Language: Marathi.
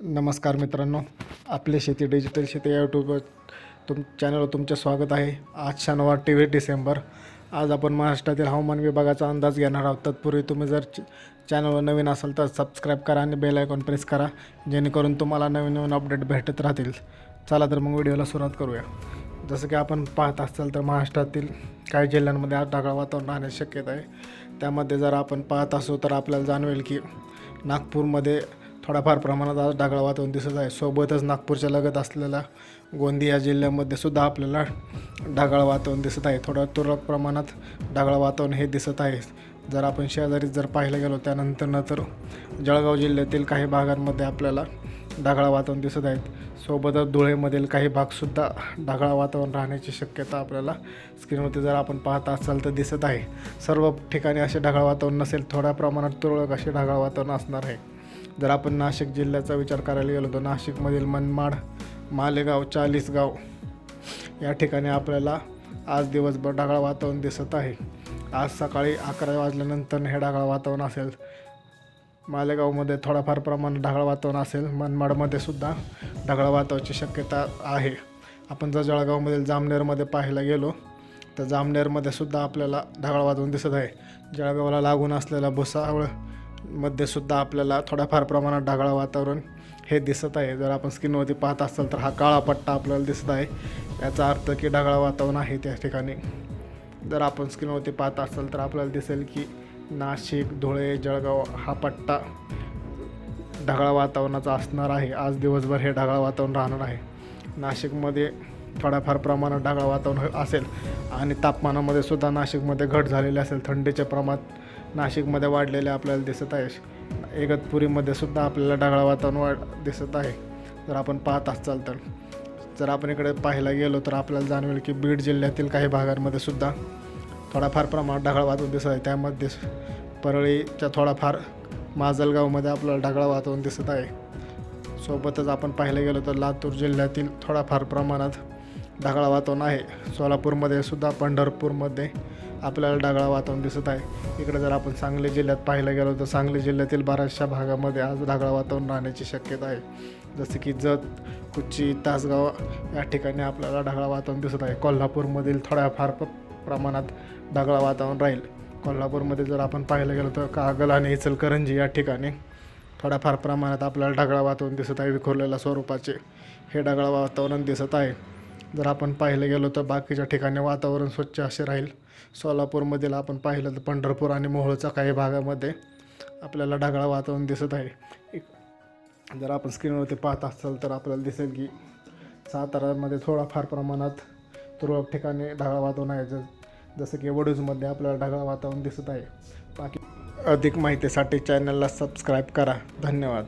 नमस्कार मित्रांनो आपले शेती डिजिटल शेती या यूट्यूब तुम चॅनलवर तुमचे स्वागत आहे. आज शनिवार तेवीस डिसेंबर. आज आपण महाराष्ट्रातील हवामान विभागाचा अंदाज घेणार आहोत. तत्पूर्वी तुम्ही जर चॅनलवर नवीन असाल तर सबस्क्राईब करा आणि बेल आयकॉन प्रेस करा जेणेकरून तुम्हाला नवीन नवीन अपडेट भेटत राहतील. चला तर मग व्हिडिओला सुरुवात करूया. जसं की आपण पाहत असाल तर महाराष्ट्रातील काही जिल्ह्यांमध्ये आज ढगाळ वातावरण राहण्याची शक्यता आहे. त्यामध्ये जर आपण पाहत असू तर आपल्याला जाणवेल की नागपूरमध्ये थोड्याफार प्रमाणात आज ढगाळ वातावरण दिसत आहे. सोबतच नागपूरच्या लगत असलेल्या गोंदिया जिल्ह्यामध्ये सुद्धा आपल्याला ढगाळ वातावरण दिसत आहे. थोडं तुरळक प्रमाणात ढगाळ वातावरण हे दिसत आहे. जर आपण शेजारी जर पाहायला गेलो त्यानंतर नंतर जळगाव जिल्ह्यातील काही भागांमध्ये आपल्याला ढगाळ वातावरण दिसत आहेत सोबतच धुळेमधील काही भागसुद्धा ढगाळ वातावरण राहण्याची शक्यता आपल्याला स्क्रीनवरती जर आपण पाहत असाल तर दिसत आहे. सर्व ठिकाणी असे ढगाळ वातावरण नसेल थोड्या प्रमाणात तुरळक असे ढगाळ वातावरण असणार आहे. जर आपण नाशिक जिल्ह्याचा विचार करायला गेलो तर नाशिकमधील मनमाड मालेगाव चाळीसगाव या ठिकाणी आपल्याला आज दिवसभर ढगाळ वातावरण दिसत आहे. आज सकाळी अकरा वाजल्यानंतर हे ढगाळ वातावरण असेल. मालेगावमध्ये थोडाफार प्रमाणात ढगाळ वातावरण असेल. मनमाडमध्ये सुद्धा ढगाळ वातावरणाची शक्यता आहे. आपण जर जळगावमधील जामनेरमध्ये पाहायला गेलो तर जामनेरमध्ये सुद्धा आपल्याला ढगाळ वातावरण दिसत आहे. जळगावला लागून असलेला भुसावळ मध्ये सुद्धा आपल्याला थोड्याफार प्रमाणात ढगाळ वातावरण हे दिसत आहे. जर आपण स्क्रीनवरती पाहत असाल तर हा काळा पट्टा आपल्याला दिसत आहे. याचा अर्थ की ढगाळ वातावरण आहे त्या ठिकाणी. जर आपण स्क्रीनवरती पाहत असाल तर आपल्याला दिसेल की नाशिक धुळे जळगाव हा पट्टा ढगाळ वातावरणाचा असणार आहे. आज दिवसभर हे ढगाळ वातावरण राहणार आहे. नाशिकमध्ये थोड्याफार प्रमाणात ढगाळ वातावरण असेल आणि तापमानामध्ये सुद्धा नाशिकमध्ये घट झालेली असेल. थंडीचे प्रमाण नाशिकमध्ये वाढलेले आपल्याला दिसत आहे. इगतपुरीमध्ये सुद्धा आपल्याला ढगाळ वातावरण वाढ दिसत आहे. जर आपण पाहत असाल तर. जर आपण इकडे पाहायला गेलो तर आपल्याला जाणवेल की बीड जिल्ह्यातील काही भागांमध्ये सुद्धा थोडाफार प्रमाणात ढगाळ वातावरण दिसत आहे. त्यामध्ये परळीच्या थोडाफार माजलगावमध्ये आपल्याला ढगाळ वातावरण दिसत आहे. सोबतच आपण पाहायला गेलो तर लातूर जिल्ह्यातील थोडाफार प्रमाणात ढगाळ वातावरण आहे. सोलापूरमध्ये सुद्धा पंढरपूरमध्ये आपल्याला ढगाळ वातावरण दिसत आहे. इकडे जर आपण सांगली जिल्ह्यात पाहायला गेलो तर सांगली जिल्ह्यातील बऱ्याचशा भागामध्ये आज ढगाळ वातावरण राहण्याची शक्यता आहे. जसे की जत कुच्ची तासगाव या ठिकाणी आपल्याला ढगाळ वातावरण दिसत आहे. कोल्हापूरमधील थोड्याफार प्रमाणात ढगाळ वातावरण राहील. कोल्हापूरमध्ये जर आपण पाहायला गेलो तर कागल आणि इचलकरंजी या ठिकाणी थोड्याफार प्रमाणात आपल्याला ढगाळ वातावरण दिसत आहे. विखुरलेल्या स्वरूपाचे हे ढगाळ वातावरण दिसत आहे. जर आपण पाहिलं गेलो तर बाकीच्या ठिकाणी वातावरण स्वच्छ असे राहील. सोलापूरमधील आपण पाहिलं तर पंढरपूर आणि मोहोळच्या काही भागामध्ये आपल्याला ढगाळ वातावरण दिसत आहे. एक- जर आपण स्क्रीनवरती पाहत असाल तर आपल्याला दिसेल की सातारामध्ये थोडाफार प्रमाणात तुरळक ठिकाणी ढगाळ वातावरण आहे. ज- जसं की वडूजमध्ये आपल्याला ढगाळ वातावरण दिसत आहे. बाकी अधिक माहितीसाठी चॅनलला सबस्क्राईब करा. धन्यवाद.